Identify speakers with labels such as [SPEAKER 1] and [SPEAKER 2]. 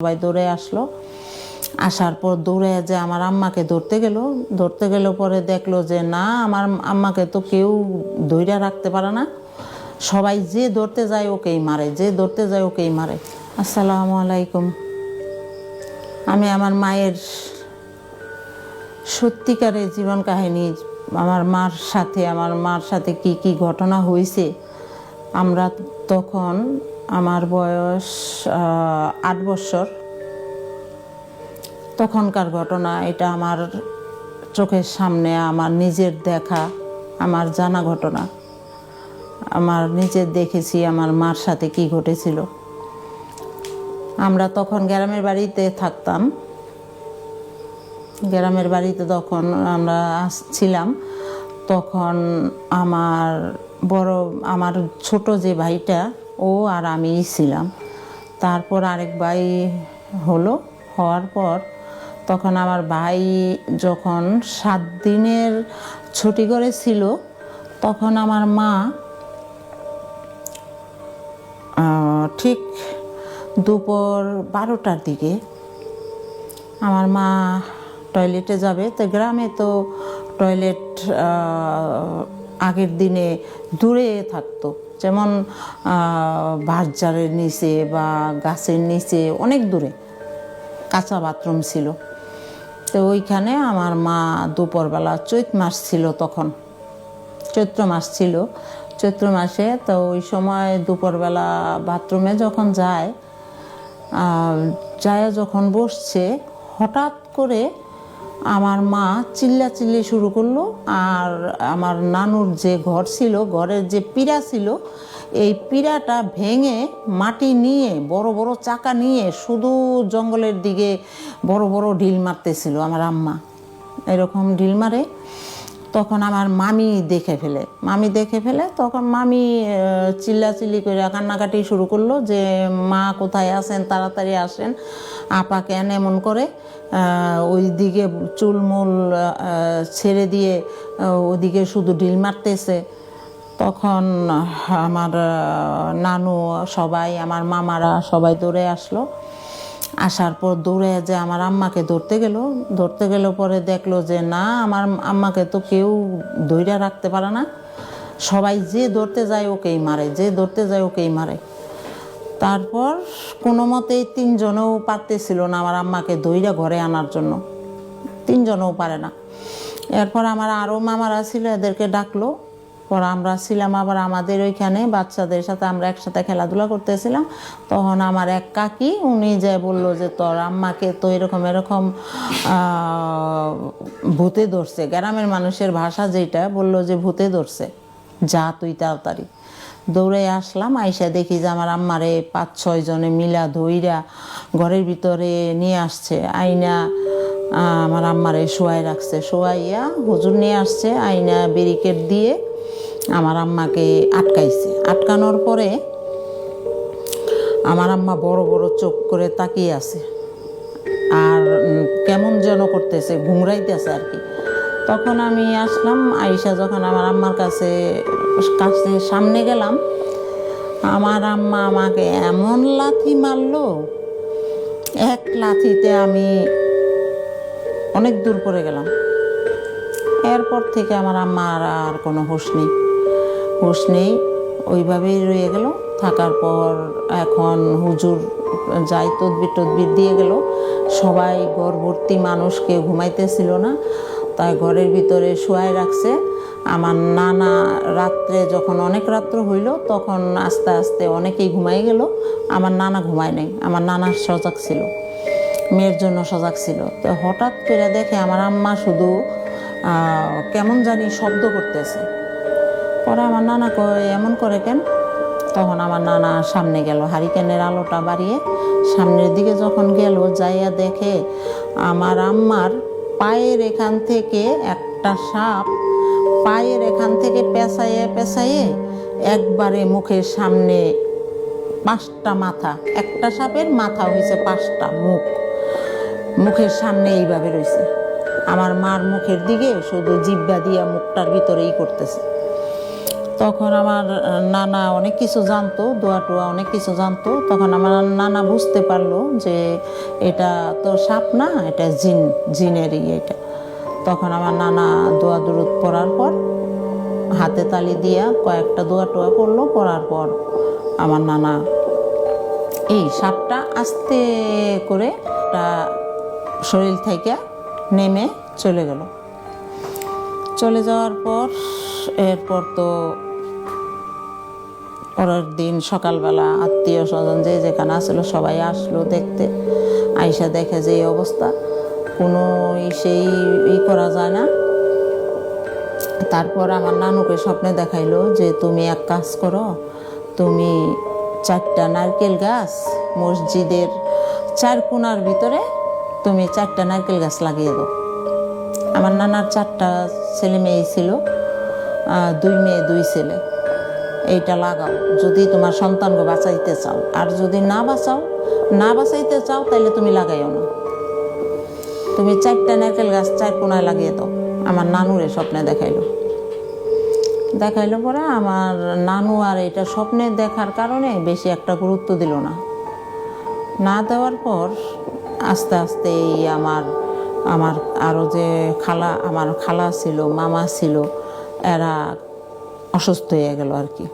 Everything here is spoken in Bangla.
[SPEAKER 1] সবাই দৌড়ে আসলো। আসার পর দৌড়ে যে আমার আম্মাকে ধরতে গেল ধরতে গেল পরে দেখল যে, না, আমার আম্মাকে তো কেউ ধৈর্য রাখতে পারে না। সবাই যে ধরতে যায় ওকেই মারে, যে ধরতে যায় ওকেই মারে। আসসালামু আলাইকুম। আমি আমার মায়ের সত্যিকারের জীবন কাহিনী, আমার মার সাথে, আমার মার সাথে কি কি ঘটনা হয়েছে আমরা তখন আমার বয়স আট বছর। তখনকার ঘটনা, এটা আমার চোখের সামনে, আমার নিজের দেখা, আমার জানা ঘটনা। আমার নিজের দেখেছি আমার মার সাথে কি ঘটেছিল। আমরা তখন গ্রামের বাড়িতে থাকতাম। গ্রামের বাড়িতে তখন আমরা ছিলাম। তখন আমার বড়, আমার ছোট যে ভাইটা ও আর আমিই ছিলাম। তারপর আরেক ভাই হলো, হওয়ার পর তখন আমার ভাই যখন সাত দিনের ছুটি করে ছিল তখন আমার মা ঠিক দুপুর বারোটার দিকে আমার মা টয়লেটে যাবে। তো গ্রামে তো টয়লেট আগের দিনে দূরে থাকতো। যেমন বাজারের নিচে বা গাছের নিচে অনেক দূরে। কাঁচা বাথরুম ছিল। তো ওইখানে আমার মা দুপুরবেলা চৈত মাস ছিল তখন। চৈত্র মাস ছিল। চৈত্র মাসে তো ওই সময় দুপুরবেলা বাথরুমে যখন যায় যায় যখন বসছে, হঠাৎ করে আমার মা চিল্লা চিল্লি শুরু করল আর আমার নানুর যে ঘর ছিল, ঘরের যে পিড়া ছিল, এই পিড়াটা ভেঙে মাটি নিয়ে, বড় বড় চাকা নিয়ে শুধু জঙ্গলের দিকে বড় বড় ঢিল মারতেছিল আমার আম্মা। এরকম ঢিল মারে। তখন আমার মামি দেখে ফেলে। মামি দেখে ফেলে, তখন মামি চিল্লাচিল্লি করে কান্নাকাটি শুরু করল যে, মা কোথায় আসেন তাড়াতাড়ি আসেন। আপা কেন এমন করে? ওই দিকে চুলমুল ছেড়ে দিয়ে ওদিকে শুধু ঢিল মারতেছে। তখন আমার নানু সবাই, আমার মামারা সবাই দৌড়ে আসলো। আসার পর দৌড়ে যে আমার আম্মাকে ধরতে গেল ধরতে গেল পরে দেখল যে না, আমার আম্মাকে তো কেউ ধৈর্য রাখতে পারে না। সবাই যে ধরতে যায় ওকেই মারে, যে ধরতে যায় ওকেই মারে। তারপর কোনো মতেই তিনজনেও পারতেছিল না আমার আম্মাকে দইরা ঘরে আনার জন্য। তিনজনেও পারে না। এরপর আমার আরও মামারা ছিল, এদেরকে ডাকলো। পর আমরা ছিলাম আবার আমাদের ওইখানে, বাচ্চাদের সাথে আমরা একসাথে খেলাধুলা করতেছিলাম। তখন আমার এক কাকি, উনি যে বলল যে, তোর আম্মাকে তো এরকম এরকম ভূতে ধরছে। গ্রামের মানুষের ভাষা যেটা বলল যে, ভূতে ধরছে। যা তুই তাড়াতাড়ি দৌড়ে আসলাম, আইসা দেখি যে, আমার আম্মারে পাঁচ, ছয় জনে মিলা ধইরা ঘরের ভিতরে নিয়ে আসছে। আইনা আমার আম্মারে শোয়াই রাখছে। শোয়াইয়া হুজুর নিয়ে আসছে, আইনা ব্যারিকেড দিয়ে আমার আম্মাকে আটকাইছে। আটকানোর পরে আমার আম্মা বড় বড় চোখ করে তাকিয়ে আছে। আর কেমন যেন করতেছে ঘুমরাইতেছে আর কি। তখন আমি আসলাম, আইসা যখন আমার আম্মার কাছে কাছে সামনে গেলাম, আমার আম্মা আমাকে এমন লাথি মারলো, এক লাথিতে আমি অনেক দূর পড়ে গেলাম। এরপর থেকে আমার আম্মার আর কোনো হুঁশ নেই। হুঁশ নেই, ওইভাবেই রয়ে গেল। থাকার পর এখন হুজুর যাই তদবির টদবির দিয়ে গেল। সবাই গর্ভবর্তী মানুষকে ঘুমাইতেছিল না, তাই ঘরের ভিতরে শোয়াই রাখছে। আমার নানা রাত্রে যখন অনেক রাত্র হইল, তখন আস্তে আস্তে অনেকেই ঘুমাই গেল। আমার নানা ঘুমায় নাই, আমার নানা সজাগ ছিল, মেয়ের জন্য সজাগ ছিল। তো হঠাৎ করে দেখে আমার আম্মা শুধু কেমন জানি শব্দ করতেছে। পরে আমার নানা এমন করে কেন? তখন আমার নানা সামনে গেল, হারিকেনের আলোটা বাড়িয়ে সামনের দিকে যখন গেল, যাইয়া দেখে আমার আম্মার পায়ের এখান থেকে একটা সাপ পায়ের এখান থেকে পেঁচাইয়ে পেঁচাইয়ে একবারে মুখের সামনে পাঁচটা মাথা, একটা সাপের মাথা হয়েছে পাঁচটা মুখ। মুখের সামনে এইভাবে রয়েছে আমার মার মুখের দিকে শুধু জিব্বা দিয়া মুখটার ভিতরেই করতেছে। তখন আমার নানা অনেক কিছু জানতো দোয়া টোয়া অনেক কিছু জানতো। তখন আমার নানা বুঝতে পারল যে এটা তো সাপ না, এটা জিন, জিনেরই এটা। তখন আমার নানা দোয়া দুরুদ পড়ার পর, হাতে তালি দিয়া কয়েকটা দোয়া টোয়া করল করার পর আমার নানা এই সাপটা আস্তে করে শরীর থেকে নেমে চলে গেল। চলে যাওয়ার পর, এরপর তো পরের দিন সকালবেলা আত্মীয় স্বজন যে যেখানে আসলো, সবাই আসলো দেখতে। আইসা দেখে যে এই অবস্থা কোনো সেই ই করা যায় না। তারপর আমার নানুকে স্বপ্নে দেখাইলো যে, তুমি এক কাজ করো, তুমি চারটা নারকেল গাছ মসজিদের চার কোণার ভিতরে তুমি চারটা নারকেল গাছ লাগিয়ে দাও। আমার নানার চারটা ছেলে মেয়ে ছিল দুই মেয়ে, দুই ছেলে। এইটা লাগাও। যদি তোমার সন্তানকে বাঁচাইতে চাও। আর যদি না বাঁচাও, না বাঁচাইতে চাও তাহলে তুমি লাগাইও না। তুমি চারটা নারকেল গাছ চার কোনায় লাগিয়ে দাও। আমার নানুরে স্বপ্নে দেখাইলো। দেখাইলো পরে আমার নানু আর এটা স্বপ্নে দেখার কারণে বেশি একটা গুরুত্ব দিল না। না দেওয়ার পর আস্তে আস্তে এই আমার আমার আরও যে খালা, আমার খালা ছিল, মামা ছিল, এরা অসুস্থ হয়ে গেল আর কি।